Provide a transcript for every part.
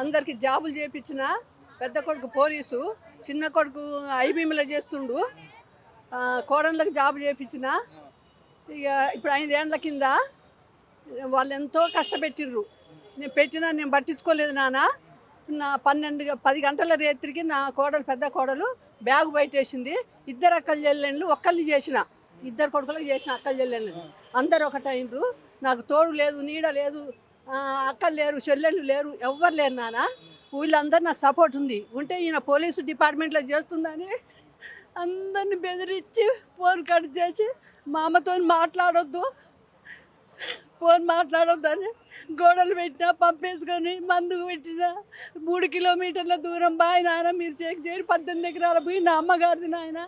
అందరికి జాబులు చేపించిన పెద్ద కొడుకు పోలీసు చిన్న కొడుకు ఐబీఎంలో చేస్తుండు. కోడన్లకు జాబ్ చేపించిన. ఇక ఇప్పుడు ఐదేండ్ల కింద వాళ్ళు ఎంతో కష్టపెట్టిర్రు. నేను పెట్టినా నేను పట్టించుకోలేదు నాన్న. నా పన్నెండు పది గంటల రేత్రికి నా కోడలు పెద్ద కోడలు బ్యాగ్ బయటేసింది. ఇద్దరు అక్కలు చెల్లెళ్ళు ఒక్కళ్ళు చేసిన. ఇద్దరు కొడుకులకు చేసిన అక్కలు చెల్లెళ్ళు. అందరు ఒకటైనరు నాకు తోడు లేదు నీడ లేదు. అక్కలు లేరు చెల్లెళ్ళు లేరు ఎవ్వరు లేరు నాన్న వీళ్ళందరూ నాకు సపోర్ట్ ఉంది. ఉంటే ఈయన పోలీసు డిపార్ట్మెంట్లో చేస్తుందని అందరిని బెదిరించి ఫోన్ కట్ చేసి మా అమ్మతో మాట్లాడొద్దు. ఫోన్ మాట్లాడొద్దని గోడలు పెట్టినా పంపేసుకొని మందుకు పెట్టినా మూడు కిలోమీటర్ల దూరం బాయ్ నాయన మీరు చేకి చేరి పద్దెనిమిది ఎకరాల పోయి నా అమ్మగారిది నాయన.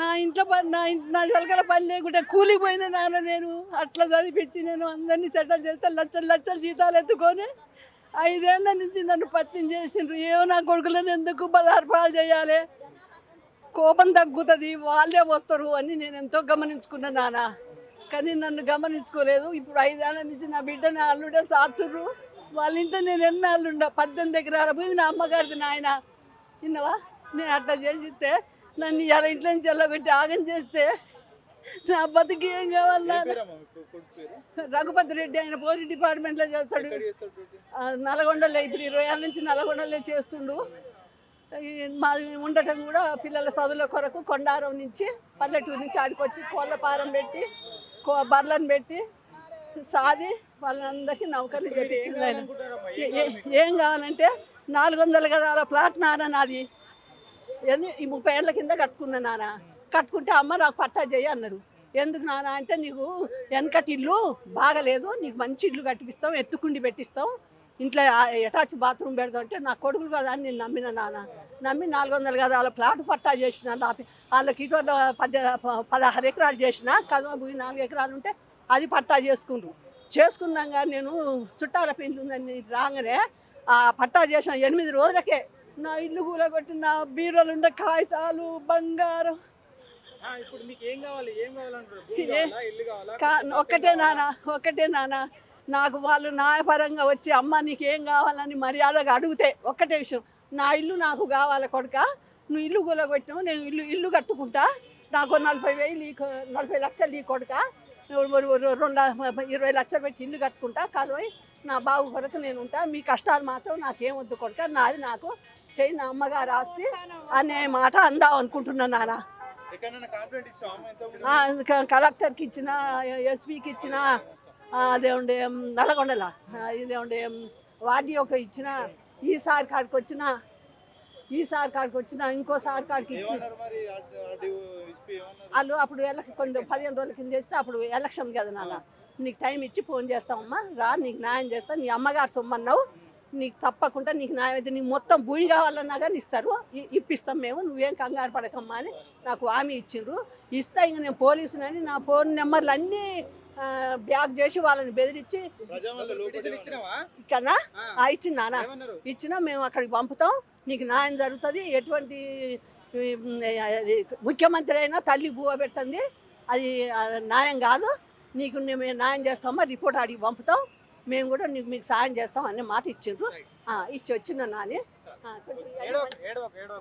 నా ఇంట్లో పని నా ఇంటి నా జలకల పని లేకుంటే కూలిపోయిన నాన్న నేను. అట్లా చదివించి నేను అందరినీ సెటిల్ చేస్తే లక్షలు లక్షలు జీతాలు ఎత్తుకొని ఐదేళ్ళ నుంచి నన్ను పత్యం చేసిండ్రు. ఏమో నా కొడుకులను ఎందుకు బదార్పాలు చేయాలి? కోపం తగ్గుతుంది వాళ్ళే వస్తారు అని నేను ఎంతో గమనించుకున్నా నాన్న కానీ నన్ను గమనించుకోలేదు. ఇప్పుడు ఐదేళ్ళ నుంచి నా బిడ్డని అల్లుడే సాతుర్రు వాళ్ళ ఇంట్లో నేను ఎన్ని అల్లుండా పద్దెనిమిది ఎకరాల భూమి నా అమ్మగారిది నాయన. విన్నావా? నేను అట్లా చేసిస్తే నన్ను ఇలా ఇంట్లో నుంచి వెళ్ళగొట్టి ఆగం చేస్తే నా బతికి ఏం కావాలన్నా పేరమ్మా మీ కొ- కొడుకు పేరు? రఘుపతి రెడ్డి ఆయన పోలీస్ డిపార్ట్మెంట్లో చేస్తాడు. నల్గొండలో ఇప్పుడు ఇరవై ఏళ్ళ నుంచి నల్గొండలో చేస్తుండు. మాది ఉండటం కూడా పిల్లల చదువుల కొరకు కొండారం నుంచి పల్లెటూరు నుంచి ఆడికొచ్చి కోళ్ళ పారం పెట్టి బర్లను పెట్టి సాది వాళ్ళందరికీ నౌకర్లు చేపించింది ఆయన. ఏం కావాలంటే నాలుగు వందల గదాల ప్లాట్ నాన్న నాది. ఏంది ఈ ముప్పై ఏళ్ళ కింద కట్టుకున్నా నాన్న. కట్టుకుంటే అమ్మ నాకు పట్టా చేయి అన్నారు. ఎందుకు నాన్న అంటే నీకు వెనకటి ఇల్లు బాగలేదు నీకు మంచి ఇల్లు కట్టిపిస్తాం ఎత్తుకుండి పెట్టిస్తాం. ఇంట్లో అటాచ్ బాత్రూమ్ పెడదాం అంటే నా కొడుకులు కదా అని నేను నమ్మిన నాన్న. నమ్మి నాలుగు వందల కదా వాళ్ళ ప్లాట్ పట్టా చేసిన వాళ్ళకి ఇటువంటి పద్దె పదహారు ఎకరాలు చేసిన కదమ భూమి నాలుగు ఎకరాలు ఉంటే అది పట్టా చేసుకుండ్రు. చేసుకున్నాక నేను చుట్టాల పెండ్లు ఉందని రాగానే ఆ పట్టా చేసిన ఎనిమిది రోజులకే నా ఇల్లు కూలగొట్టి నా బీరోలు ఉండే కాగితాలు బంగారం ఒక్కటే నాన్న ఒక్కటే నాన్న. నాకు వాళ్ళు న్యాయపరంగా వచ్చి అమ్మ నీకు ఏం కావాలని మర్యాదగా అడిగితే ఒక్కటే విషయం. నా ఇల్లు నాకు కావాలి కొడుక? నువ్వు ఇల్లు కూలగొట్టినావు నేను ఇల్లు ఇల్లు కట్టుకుంటా? నాకు నలభై వేలు ఈ నలభై లక్షలు ఈ కొడుక? రెండు ఇరవై లక్షలు పెట్టి ఇల్లు కట్టుకుంటా? కాదు నా బాబు కొరకు నేను ఉంటా. మీ కష్టాలు మాత్రం నాకేం వద్దు కొడుక. నాది నాకు చెయ్యి నా అమ్మగారు ఆస్తి అనే మాట అందాం అనుకుంటున్నాను నాన్న కలెక్టర్కి ఇచ్చిన ఎస్పీకి ఇచ్చిన ఆ, అదే ఉండే ఉమ్, నల్గొండల ఆ, ఇదే ఉండే ఉమ్, వాడియోకి ఇచ్చిన ఈ సార్ కాడికి వచ్చిన ఈ సార్ కాడికి వచ్చిన ఇంకో సార్ కాడికి వాళ్ళు అప్పుడు కొంచెం పదిహేను రోజుల కింద చేస్తే అప్పుడు ఎలక్షన్ కదా నాన్న. నీకు టైం ఇచ్చి ఫోన్ చేస్తామమ్మా రా నీకు న్యాయం చేస్తా నీ అమ్మగారు సొమ్మన్నావు నీకు తప్పకుండా నీకు న్యాయం అయితే నీకు మొత్తం భూమి కావాలన్నా కానీ ఇస్తారు ఇప్పిస్తాం మేము నువ్వేం కంగారు పడకమ్మా అని నాకు హామీ ఇచ్చిండ్రు. ఇస్తా ఇంక నేను పోలీసునని నా ఫోన్ నెంబర్లు అన్నీ ఆ, బ్యాక్ చేసి వాళ్ళని బెదిరించి ప్రజావాళ్ళు లోపల ఇచ్చినావా? ఇక్కడ ఆ, ఇచ్చింది నాన్న ఇచ్చినా మేము అక్కడికి పంపుతాం. నీకు న్యాయం జరుగుతుంది. ఎటువంటి ముఖ్యమంత్రి అయినా తల్లి బువ పెట్టండి. అది న్యాయం కాదు. నీకు మేము న్యాయం చేస్తామా? రిపోర్ట్ అడిగి పంపుతాం. మేము కూడా నీకు మీకు సాయం చేస్తాం అనే మాట ఇచ్చిండ్రు. ఆ, ఇచ్చి వచ్చిన నాని. కొంచెం ఏడవ ఏడవ ఏడవ